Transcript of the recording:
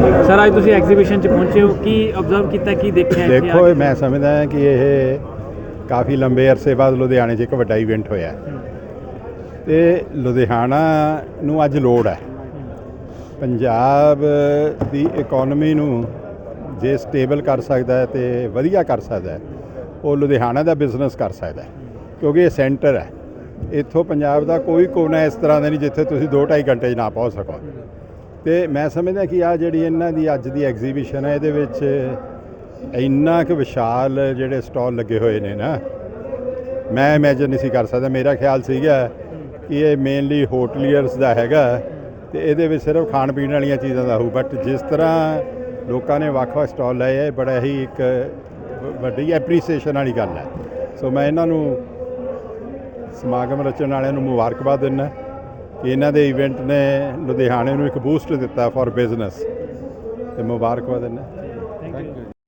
ਹਾਂਜੀ ਸਰ ਅੱਜ ਤੁਸੀਂ ਐਗਜ਼ੀਬਿਸ਼ਨ 'ਚ ਪਹੁੰਚੇ ਹੋ ਕੀ ਆਬਜ਼ਰਵ ਕੀਤਾ ਕੀ ਦੇਖਿਆ ਇੱਥੇ ਆ ਦੇਖੋ ਕੇ? ਮੈਂ ਸਮਝਦਾ ਹਾਂ ਕਿ ਇਹ ਕਾਫੀ ਲੰਬੇ ਅਰਸੇ ਬਾਅਦ ਲੁਧਿਆਣੇ 'ਚ ਇੱਕ ਵੱਡਾ ਇਵੈਂਟ ਹੋਇਆ ਹੈ। ਤੇ ਲੁਧਿਆਣਾ ਨੂੰ ਅੱਜ ਲੋੜ ਹੈ ਪੰਜਾਬ ਦੀ ਇਕਨੋਮੀ ਨੂੰ ਜੇ ਸਟੇਬਲ ਕਰ ਸਕਦਾ ਹੈ ਤੇ ਵਧੀਆ ਕਰ ਸਕਦਾ ਹੈ ਉਹ ਲੁਧਿਆਣਾ ਦਾ ਬਿਜ਼ਨਸ ਕਰ ਸਕਦਾ ਹੈ ਕਿਉਂਕਿ ਇਹ ਸੈਂਟਰ ਹੈ ਇੱਥੋਂ ਪੰਜਾਬ ਦਾ ਕੋਈ ਕੋਨਾ ਇਸ ਤਰ੍ਹਾਂ ਦਾ ਨਹੀਂ ਜਿੱਥੇ ਤੁਸੀਂ 2.5 ਘੰਟੇ 'ਚ ਨਾ ਪਹੁੰਚ ਸਕੋ ਤੇ ਮੈਂ ਸਮਝਦਾ ਕਿ ਆ ਜਿਹੜੀ ਇਹਨਾਂ ਦੀ ਅੱਜ ਦੀ ਐਗਜ਼ੀਬਿਸ਼ਨ ਹੈ, ਇਹਦੇ ਵਿੱਚ ਇੰਨਾ ਕੁ ਵਿਸ਼ਾਲ ਜਿਹੜੇ ਸਟਾਲ ਲੱਗੇ ਹੋਏ ਨੇ ਨਾ, ਮੈਂ ਇਮੇਜਿਨ ਨਹੀਂ ਸੀ ਕਰ ਸਕਦਾ। ਮੇਰਾ ਖਿਆਲ ਸੀਗਾ ਕਿ ਇਹ ਮੇਨਲੀ ਹੋਟਲੀਅਰਸ ਦਾ ਹੈਗਾ ਤੇ ਇਹਦੇ ਵਿੱਚ ਸਿਰਫ ਖਾਣ ਪੀਣ ਵਾਲੀਆਂ ਚੀਜ਼ਾਂ ਦਾ ਹੋਊ। ਬਟ ਜਿਸ ਤਰ੍ਹਾਂ ਲੋਕਾਂ ਨੇ ਵੱਖ-ਵੱਖ ਸਟਾਲ ਲਾਏ ਹੈ ਬੜਾ ਹੀ ਇੱਕ ਵੱਡੀ ਐਪਰੀਸੀਏਸ਼ਨ ਵਾਲੀ ਗੱਲ ਹੈ। ਸੋ ਮੈਂ ਇਹਨਾਂ ਨੂੰ ਸਮਾਗਮ ਰਚਣ ਵਾਲਿਆਂ ਨੂੰ ਮੁਬਾਰਕਬਾਦ ਦਿੰਦਾ। ਕਿ ਇਹਨਾਂ ਦੇ ਇਵੈਂਟ ਨੇ ਲੁਧਿਆਣੇ ਨੂੰ ਇੱਕ ਬੂਸਟ ਦਿੱਤਾ ਫॉर ਬਿਜ਼ਨਸ ਤੇ ਮੁਬਾਰਕਬਾਦ ਦਿੰਦਾ